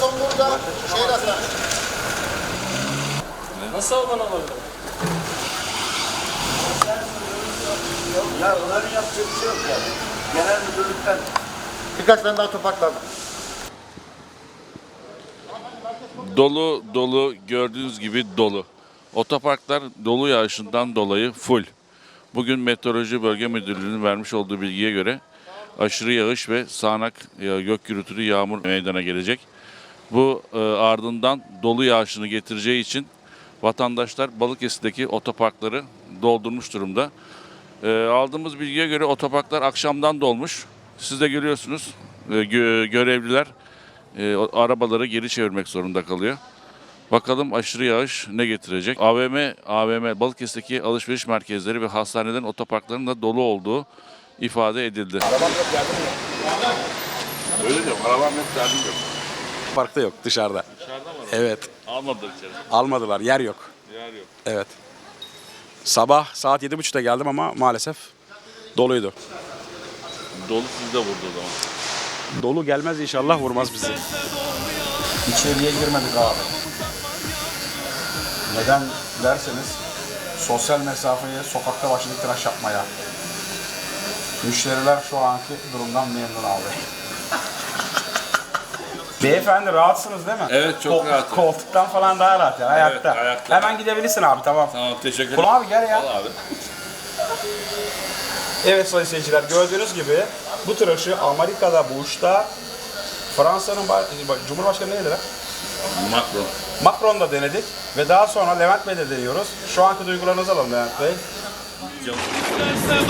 son burada şey rastlamış. Nasıl Alman olabilir? Ya bunların yapacağı bir şey yok yani. Genel müdürlükten Birkaç tane daha topak lazım. Dolu dolu gördüğünüz gibi dolu. Otoparklar dolu yağışından dolayı full. Bugün Meteoroloji Bölge Müdürlüğü'nün vermiş olduğu bilgiye göre aşırı yağış ve sağanak ya, gök gürültülü yağmur meydana gelecek. Bu e, ardından dolu yağışını getireceği için vatandaşlar Balıkesir'deki otoparkları doldurmuş durumda. E, aldığımız bilgiye göre otoparklar akşamdan dolmuş. Siz de görüyorsunuz e, gö- görevliler e, arabaları geri çevirmek zorunda kalıyor. Bakalım aşırı yağış ne getirecek? AVM, AVM Balıkesir'deki alışveriş merkezleri ve hastanelerin otoparklarının da dolu olduğu ifade edildi. Öyle diyorum. Arabam yok, yok. Parkta yok dışarıda. Dışarıda mı? Evet. Almadılar içeri. Almadılar yer yok. Yer yok. Evet. Sabah saat 7.30'da geldim ama maalesef doluydu. Dolu sizi de vurdu o zaman. Dolu gelmez inşallah vurmaz bizi. İçeriye girmedik abi. Neden derseniz sosyal mesafeyi sokakta başladık tıraş yapmaya. Müşteriler şu anki durumdan memnun abi. Beyefendi rahatsınız değil mi? Evet, çok rahatım. Koltuktan falan daha rahat yani ayakta. ayakta. Hemen gidebilirsin abi tamam. Tamam teşekkür ederim. Kulağı abi gel ya. Al abi. Evet sayın seyirciler gördüğünüz gibi bu tıraşı Amerika'da Bush'ta Fransa'nın ba- Cumhurbaşkanı neydi lan? Macron. Macron'da denedik ve daha sonra Levent Bey'de deniyoruz. Şu anki duygularınızı alalım Levent Bey. İsterse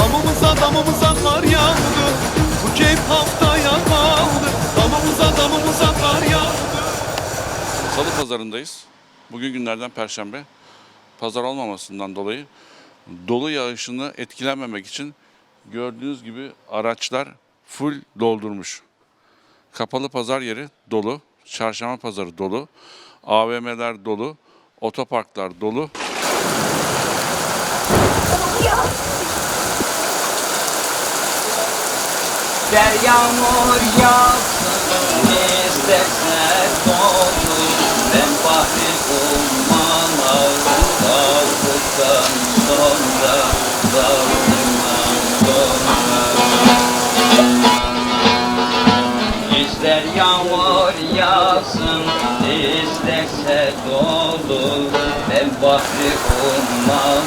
Damımıza damımıza kar yağdı Bu keyif pazarındayız. Bugün günlerden perşembe. Pazar olmamasından dolayı dolu yağışını etkilenmemek için gördüğünüz gibi araçlar full doldurmuş. Kapalı pazar yeri dolu, çarşamba pazarı dolu, AVM'ler dolu, otoparklar dolu. Der yağmur yağsın isterse dolu Ben bahri umman aldıktan sonra Dağıldıktan sonra İster yağmur yağsın isterse dolu Ben bahri umman